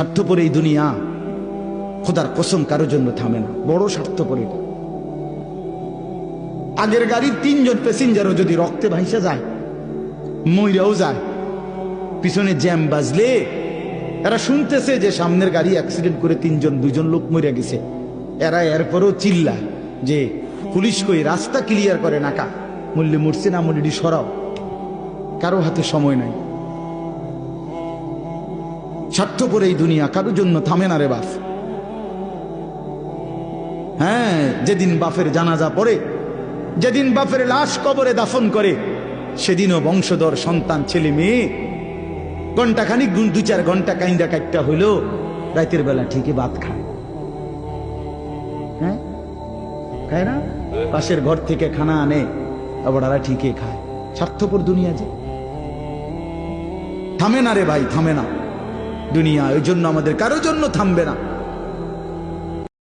স্বার্থপর এই দুনিয়া, খোদার কসম কারোর জন্য থামে না। বড় স্বার্থপর এটা। আগের গাড়ির তিনজন প্যাসেঞ্জারও যদি রক্তে ভাইসা যায়, মইরাও যায়, পিছনে জ্যাম বাজলে এরা শুনতেছে যে সামনের গাড়ি অ্যাক্সিডেন্ট করে তিনজন, দুজন লোক মরে গেছে। এরা এরপরও চিল্লা যে পুলিশ কই রাস্তা ক্লিয়ার করে নাকা মূল্যে মরছে না মূল্যটি সরাও। কারও হাতে সময় নাই। স্বার্থপর এই দুনিয়া, কারোর জন্য থামে না রে বাপ। হ্যাঁ যেদিন বাপের জানাজা পড়ে, যেদিন বাপের লাশ কবরে দাফন করে, সেদিনও বংশধর, সন্তান, ছেলে, মেয়ে ঘণ্টা খানিক গুণ দু চার ঘণ্টা কাইন্দা কাটটা হইল, রাতের বেলা ঠিকই ভাত খায়। হ্যাঁ? খায় না? পাশের ঘর থেকে খানা আনে আবার ঠিকই খায়। স্বার্থপর দুনিয়া যে। থামে না রে ভাই, থামে না। দুনিয়া ওই জন্য আমাদের কারোর জন্য থামবে না।